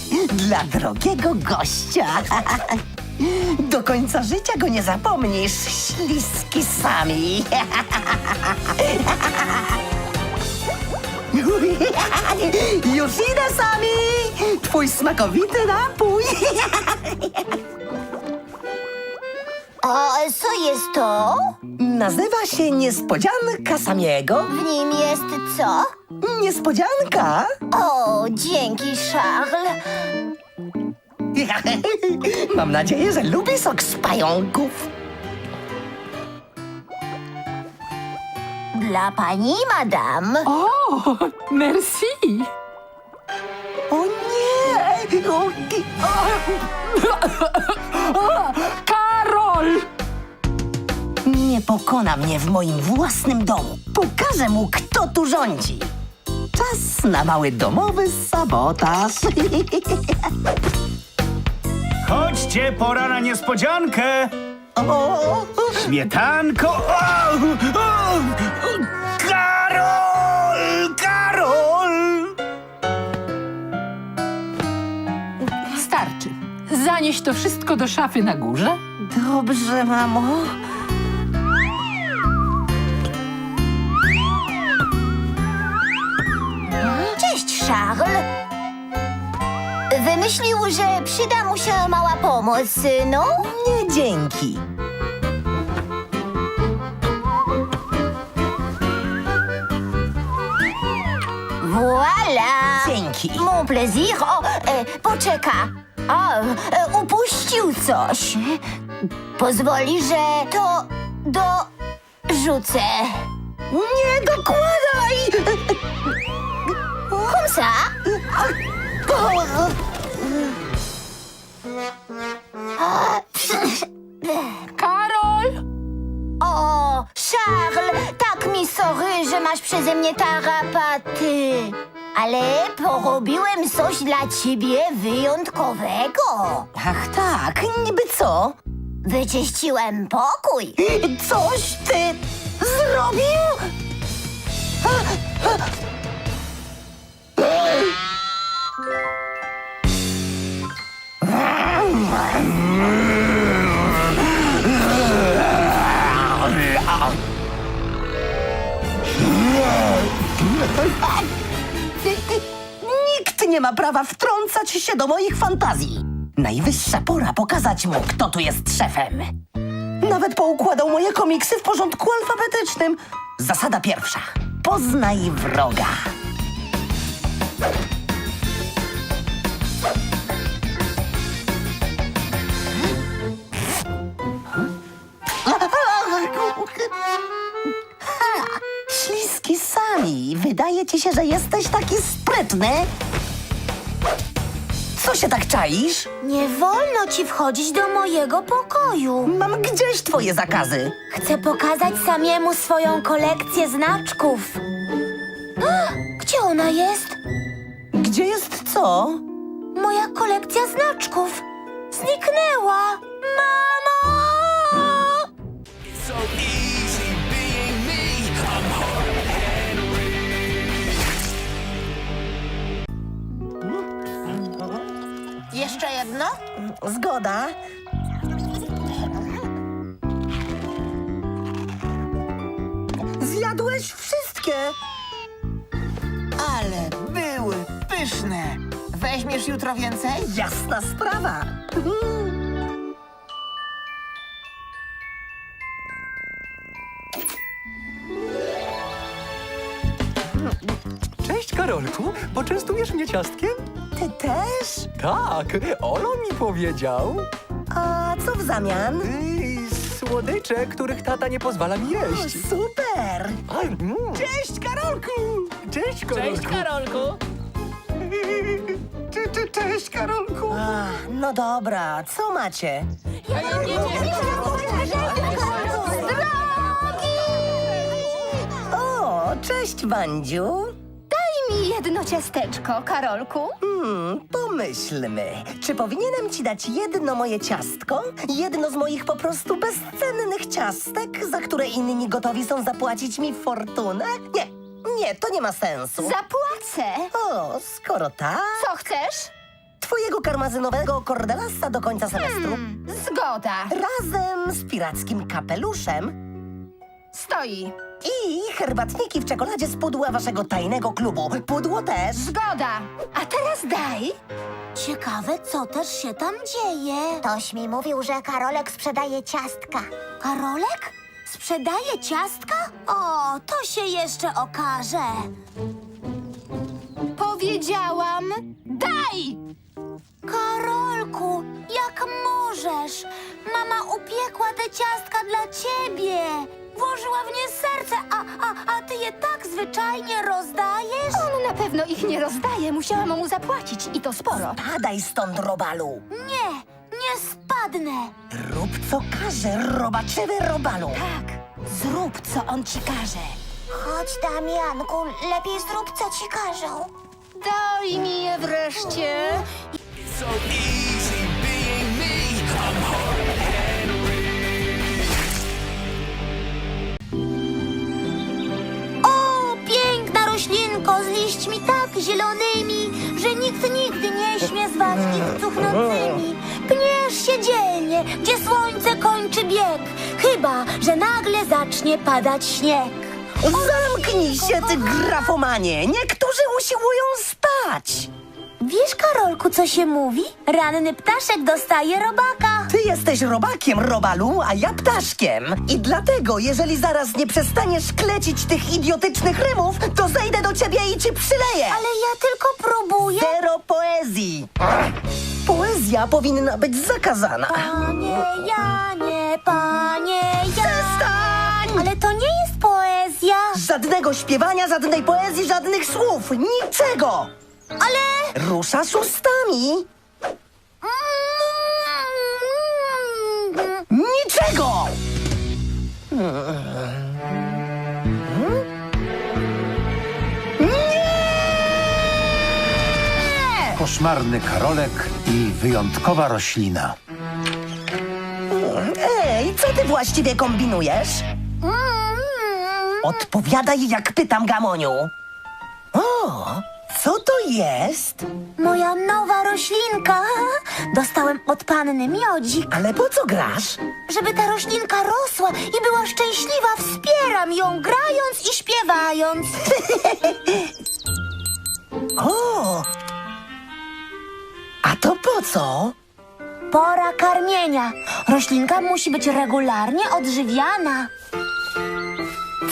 Dla drogiego gościa. Do końca życia go nie zapomnisz, śliski sami. Już idę sami! Twój smakowity napój! A co jest to? Nazywa się Niespodzianka Samiego. W nim jest co? Niespodzianka? O, dzięki, Charles. Mam nadzieję, że lubi sok z pająków. Dla pani, madam. O, merci. O nie! O, Nie pokona mnie w moim własnym domu. Pokażę mu, kto tu rządzi. Czas na mały domowy sabotaż. Chodźcie, pora na niespodziankę! O, Śmietanko! O, o, Karol! Karol! Starczy. Zanieś to wszystko do szafy na górze. Dobrze, mamo. Cześć, Charles. Wymyślił, że przyda mu się mała pomoc, no? Nie dzięki. Voilà! Dzięki. Mon plaisir. O, e, poczeka. O, e, upuścił coś. Pozwoli, że to dorzucę. Nie dokładaj! Ça? Karol! O, Charles, tak mi sorry, że masz przeze mnie tarapaty. Ale porobiłem coś dla ciebie wyjątkowego. Ach tak, niby co? Wyczyściłem pokój. Coś ty zrobił? Nikt nie ma prawa wtrącać się do moich fantazji. Najwyższa pora pokazać mu, kto tu jest szefem. Nawet poukładał moje komiksy w porządku alfabetycznym. Zasada pierwsza. Poznaj wroga. Ha! Śliski sami. Wydaje ci się, że jesteś taki sprytny? Co się tak czaisz? Nie wolno ci wchodzić do mojego pokoju. Mam gdzieś twoje zakazy. Chcę pokazać samiemu swoją kolekcję znaczków. A, Gdzie ona jest? Gdzie jest co? Moja kolekcja znaczków. Zniknęła. Jeszcze jedno? Zgoda. Zjadłeś wszystkie. Ale były pyszne. Weźmiesz jutro więcej? Jasna sprawa. Cześć Karolku, poczęstujesz mnie ciastkiem? Ty też? Tak, Olo mi powiedział. A co w zamian? Yy, słodycze, których tata nie pozwala mi jeść. Super. A, mm. Cześć, Karolku! Cześć Karolku. Karolku! Cze- cze- Cześć, Karolku! A, no dobra, co macie? O, cześć Wandziu. Mi jedno ciasteczko, Karolku. Hmm, pomyślmy. Czy powinienem ci dać jedno moje ciastko? Jedno z moich po prostu bezcennych ciastek, za które inni gotowi są zapłacić mi fortunę? Nie, nie, to nie ma sensu. Zapłacę. O, skoro tak... Co chcesz? karmazynowego kordelasa do końca semestru. Zgoda. Razem z pirackim kapeluszem Stoi. I herbatniki w czekoladzie z pudła waszego tajnego klubu. Pudło też. Zgoda. A teraz daj. Ciekawe, co też się tam dzieje. Ktoś mi mówił, że Karolek sprzedaje ciastka. Karolek? Sprzedaje ciastka? O, to się jeszcze okaże. Powiedziałam, daj! Karolku, jak możesz? Mama upiekła te ciastka dla ciebie. Włożyła w nie serce, a, a, a ty je tak zwyczajnie rozdajesz? On na pewno ich nie rozdaje. Musiałam mu zapłacić i to sporo. Padaj stąd, robalu. Nie, nie spadnę. Rób co każe, robaczywy robalu. Tak, zrób co on ci każe. Chodź, Damianku, lepiej zrób, co ci każą. Daj mi je wreszcie. O, roślinko z liśćmi tak zielonymi, że nikt nigdy nie śmie zwać ich cuchnącymi. Pniesz się dzielnie, gdzie słońce kończy bieg, chyba, że nagle zacznie padać śnieg. Zamknij się, ty grafomanie! Niektórzy usiłują spać! Wiesz, Karolku, co się mówi? Ranny ptaszek dostaje robaka. Ty jesteś robakiem, robalu, a ja ptaszkiem. I dlatego, jeżeli zaraz nie przestaniesz klecić tych idiotycznych rymów, to zejdę do ciebie i ci przyleję! Ale ja tylko próbuję. Zero poezji! Poezja powinna być zakazana. Panie Janie, panie Janie. Przestań! Ale to nie jest poezja. Żadnego śpiewania, żadnej poezji, żadnych słów, niczego! Ale... Ruszasz ustami! Niczego! Koszmarny Karolek i wyjątkowa roślina. Ej, co ty właściwie kombinujesz? Odpowiadaj, jak pytam, Gamoniu. Co to jest? Moja nowa roślinka. Dostałem od panny miodzik. Ale po co grasz? Żeby ta roślinka rosła i była szczęśliwa, wspieram ją grając i śpiewając. O! A to po co? Pora karmienia. Roślinka musi być regularnie odżywiana.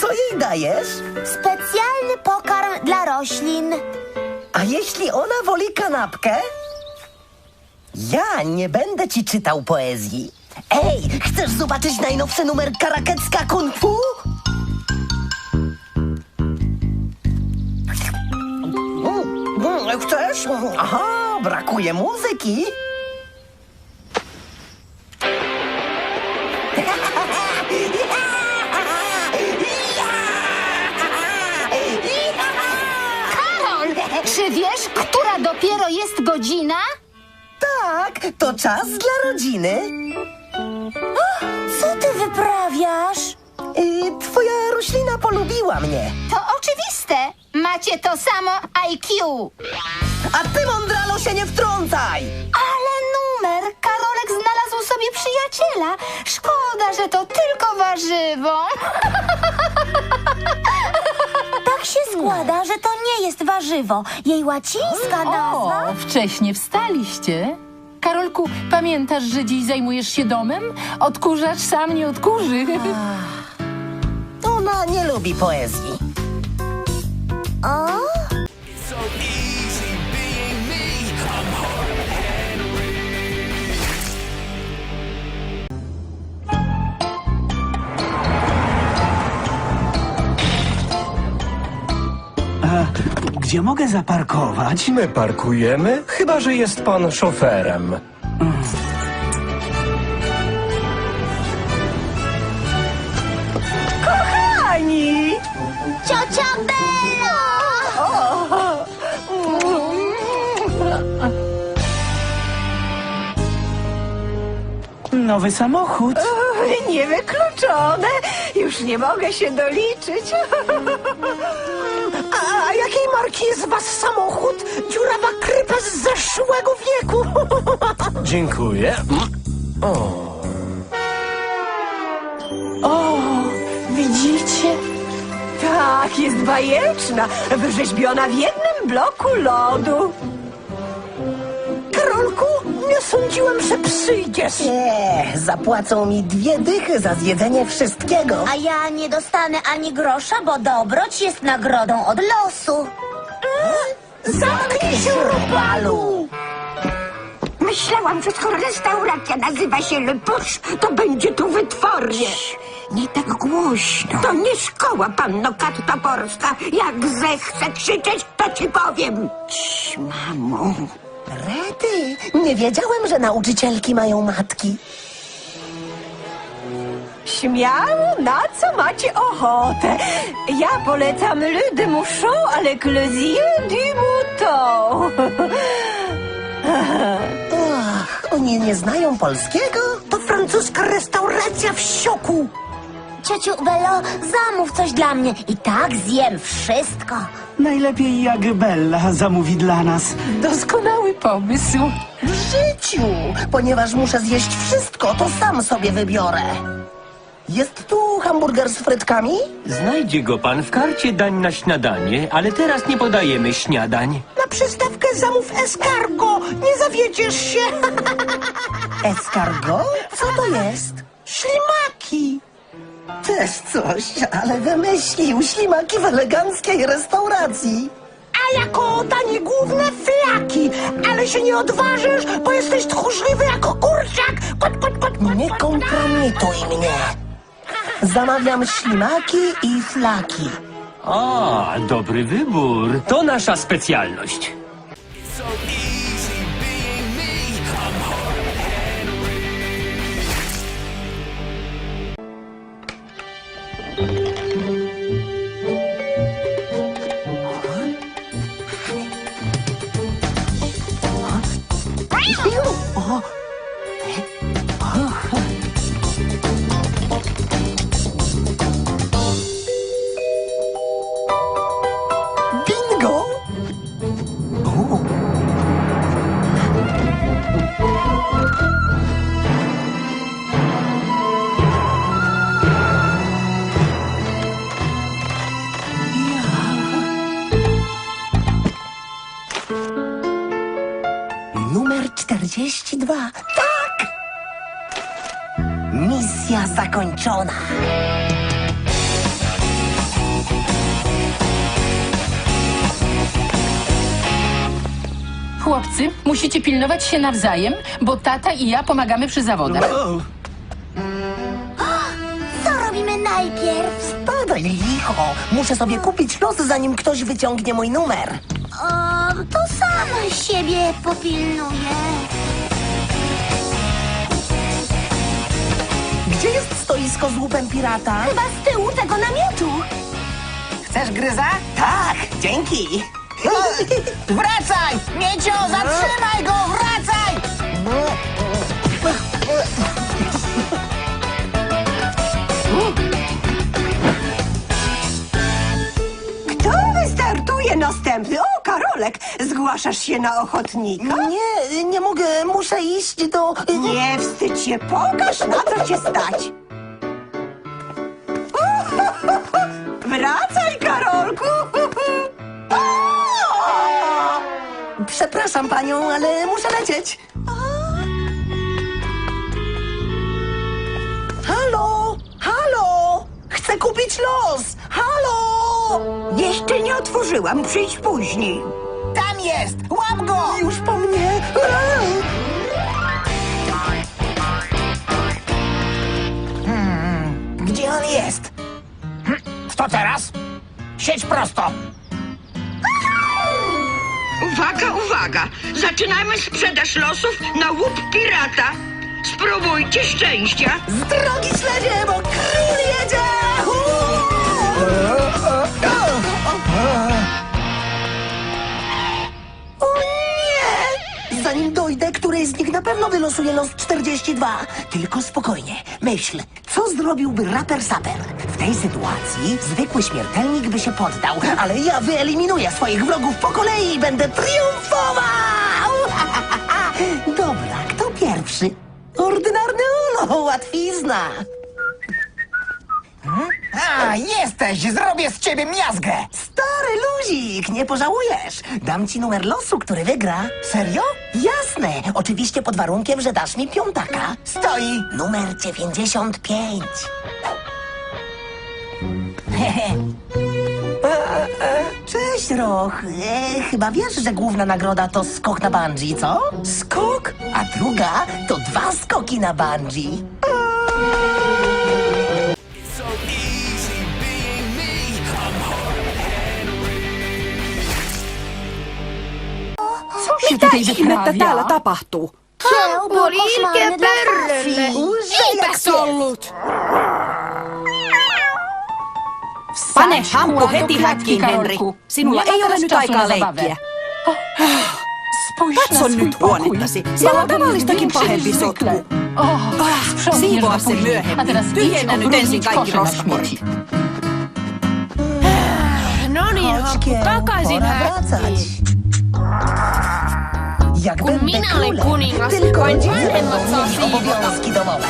Co jej dajesz? Specjalny pokarm dla roślin. A jeśli ona woli kanapkę? Ja nie będę ci czytał poezji. Ej, chcesz zobaczyć najnowszy numer karakecka kung fu? Mm, Chcesz? Aha, brakuje muzyki. Czy wiesz, która dopiero jest godzina? Tak, to czas dla rodziny. Co ty wyprawiasz? Y, twoja roślina polubiła mnie. To oczywiste. Macie to samo IQ. A ty, mądralo, się nie wtrącaj! Ale numer! Karolek znalazł sobie przyjaciela. Szkoda, że to tylko warzywo. Się składa, że to nie jest warzywo. Jej łacińska nazwa... O, wcześnie wstaliście. Karolku, pamiętasz, że dziś zajmujesz się domem? Odkurzacz sam nie odkurzy. Ona nie lubi poezji. O? Gdzie mogę zaparkować? My parkujemy, chyba że jest pan szoferem. Ani! Ciocia Bella! Nowy samochód. Niewykluczone. Już nie mogę się doliczyć. Was samochód? Dziurawa krypa z zeszłego wieku. Dziękuję. O, widzicie? Tak, jest bajeczna, wyrzeźbiona w jednym bloku lodu. Karolku, nie sądziłem, że przyjdziesz. Nie, zapłacą mi dwie dychy za zjedzenie wszystkiego. A ja nie dostanę ani grosza, bo dobroć jest nagrodą od losu. Zamknij się, robalu! Myślałam, że skoro restauracja nazywa się Le Poche, to będzie tu wytwornie. Nie tak głośno. To nie szkoła, panno Kat Toporska. Jak zechcę krzyczeć, to ci powiem. Cii, mamo. Rety, nie wiedziałem, że nauczycielki mają matki. Śmiało, na co macie ochotę? Ja polecam Le de Mouchon avec les yeux du mouton. Ach, oni nie znają polskiego? To francuska restauracja w sioku. Ciociu Belo, zamów coś dla mnie i tak zjem wszystko. Najlepiej jak Bella zamówi dla nas. Doskonały pomysł. W życiu! Ponieważ muszę zjeść wszystko, to sam sobie wybiorę. Jest tu hamburger z frytkami? Znajdzie go pan w karcie dań na śniadanie, ale teraz nie podajemy śniadań. Na przystawkę zamów escargot. Nie zawiedziesz się. Escargot? Co to jest? Ślimaki. Też coś, ale wymyślił ślimaki w eleganckiej restauracji. A jako danie główne flaki. Ale się nie odważysz, bo jesteś tchórzliwy jako kurczak. Kot, kot, kot, kot, Nie kot. kompromituj mnie. Zamawiam ślimaki i flaki. A, dobry wybór. To nasza specjalność. Bingo! Misja zakończona. Chłopcy, musicie pilnować się nawzajem, bo tata i ja pomagamy przy zawodach. Co robimy najpierw? Spadaj, licho. Muszę sobie kupić los, zanim ktoś wyciągnie mój numer. O, to sama siebie popilnuję. Gdzie jest stoisko z łupem pirata? Chyba z tyłu tego namiotu. Chcesz gryza? Tak, dzięki. Wracaj! Miecio, zatrzymaj Zgłaszasz się na ochotnika? Nie, nie mogę, muszę iść do... Nie wstydź się, pokaż na co cię stać. Wracaj, Karolku! Przepraszam panią, ale muszę lecieć. Halo, halo! Chcę kupić los! Halo! Jeszcze nie otworzyłam, przyjdź później. Tam jest! Łap go! Już po mnie! Gdzie on jest? Hm, Co teraz? Siedź prosto! Uwaga, uwaga! Zaczynamy sprzedaż losów na łup pirata. Spróbujcie szczęścia. Z drogi śledzie, bo król jedzie! O z nich na pewno wylosuje los 42. Tylko spokojnie, myśl, co zrobiłby raper saper? W tej sytuacji zwykły śmiertelnik by się poddał, ale ja wyeliminuję swoich wrogów po kolei i będę triumfował! Dobra, kto pierwszy. Ordynarny Olo, łatwizna. Jesteś! Zrobię z ciebie miazgę! Stary luzik, nie pożałujesz. Dam ci numer losu, który wygra. Serio? Jasne. Oczywiście pod warunkiem, że dasz mi piątaka. Stoi! Numer 95. Cześć, Roch. E, chyba wiesz, że główna nagroda to skok na bungee, co? Skok? A druga to dwa skoki na bungee. Mitä ihmettä täällä tapahtuu? Hampuri ilkeä pörrölle! Eipäs ollut! Pane hampu heti häkkiin, Henri. Sinulla ei ole nyt aikaa leikkiä. Katso nyt huonettasi. Siellä on tavallistakin pahempi sotku. Ah, Siivoa se myöhemmin. Tyhjennä nyt ensin kaikki roskakorit. No niin, hampu takaisin häkkiin. Jak Kun będę minä olen królem, kuningas, tylko vain vanhemmat saa obowiązki domowe.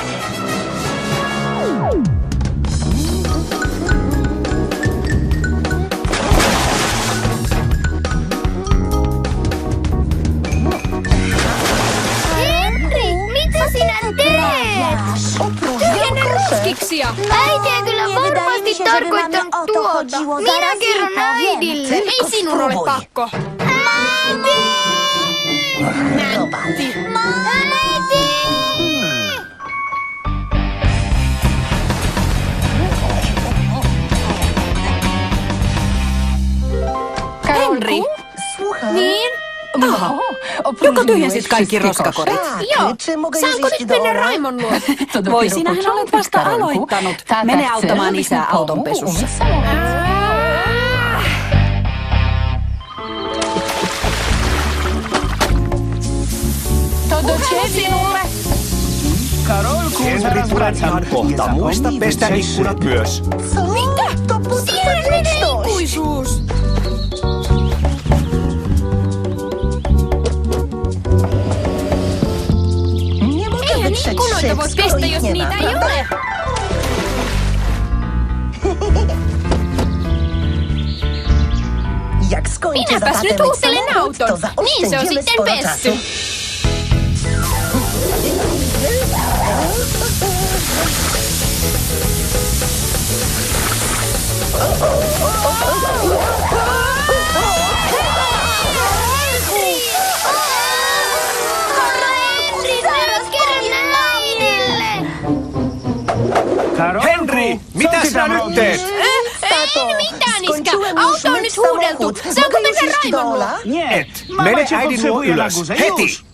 Henri, mitä sinä teet? Tyhjennä roskiksia. Äiti ei kyllä varmasti tarkoittanut tuota. Minä kerron äidille. Ei sinun ole pakko. Äiti! Mäntti! Mäntti! Henri! Niin? Oho. Joko tyhjäsit kaikki roskakorit? Joo. Saanko nyt mennä Raimon luo? Voi, sinähän olet vasta aloittanut. Mene auttamaan isää autonpesussa. De ce sinulle? Karol Kuusaran Brathan kohta muista pestä ikkunat myös. Mitä? Siellä ikuisuus! Eihän ikkunoita voi pestä, jos niitä ei ole! Minäpäs nyt huutelen auton. Niin se on sitten pessy. Henry, mitä sinä nyt teet? Ei mitään, iskä. Auto on nyt huudeltu. Saanko mennä Raimolla. Et. Mene äidin luo ylös. Heti.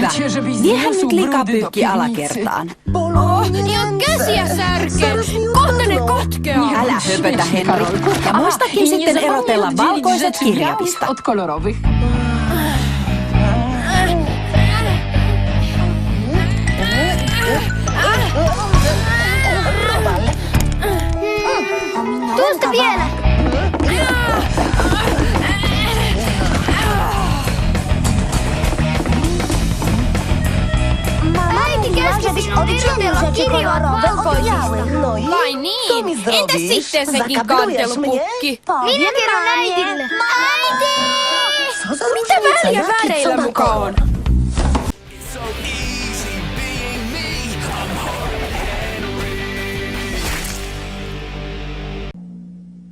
Hyvä. Vie nyt likapyykki alakertaan. Oh, ja käsiä särkee. Kohta ne kotkeaa. Älä höpötä, Henri. Ja muistakin sitten erotella valkoiset kirjavista. Tuosta vielä! Käski sinun erotella kirjaat valkoisista. No i Vai co mi niin? Entäs zrobisz? sitten sekin Zakablujesz mnie? kantelupukki? Minä kerron äidille. Äiti! Co za Mitä różnica? väliä Jaki väreillä muka on?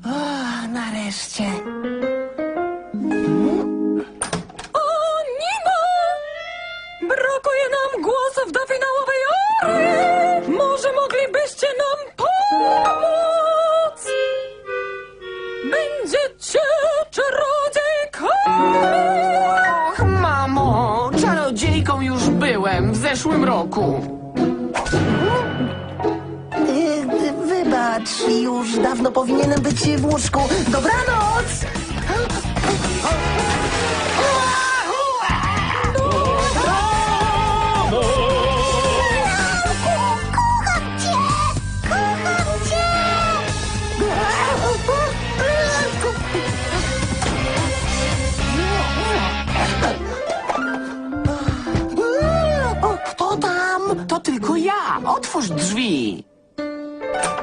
A, nareszcie.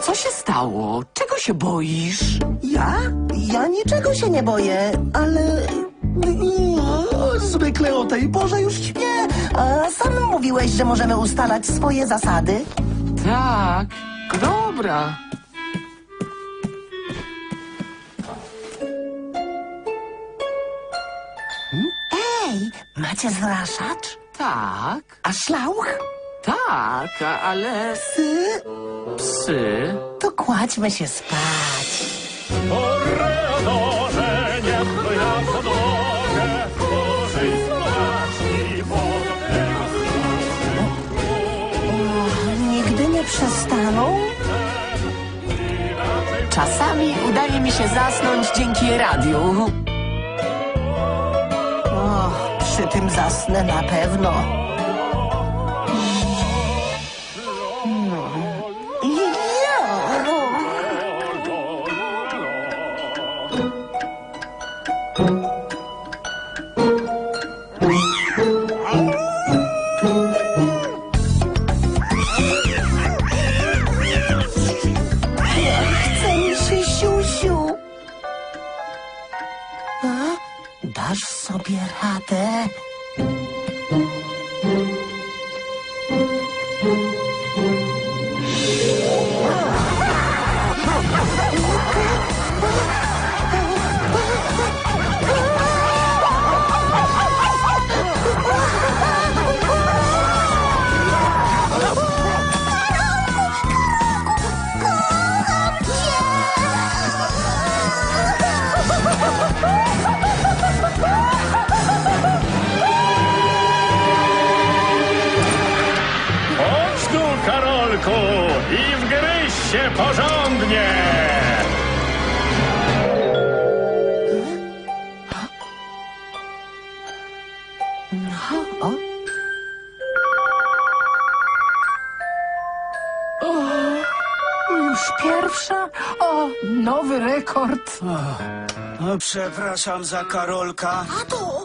Co się stało? Czego się boisz? Ja? Ja niczego się nie boję, ale... Zwykle o tej porze już śpię. A sam mówiłeś, że możemy ustalać swoje zasady. Tak, dobra. Ej, macie zraszacz? Tak, A szlauch? Tak, a- ale Psy? psy. To kładźmy się spać. Nigdy nie przestaną? Czasami udaje mi się zasnąć dzięki radiu. O, przy tym zasnę na pewno. Porządnie! O? Już pierwsza? O, nowy rekord. Przepraszam za Karolka. Tato,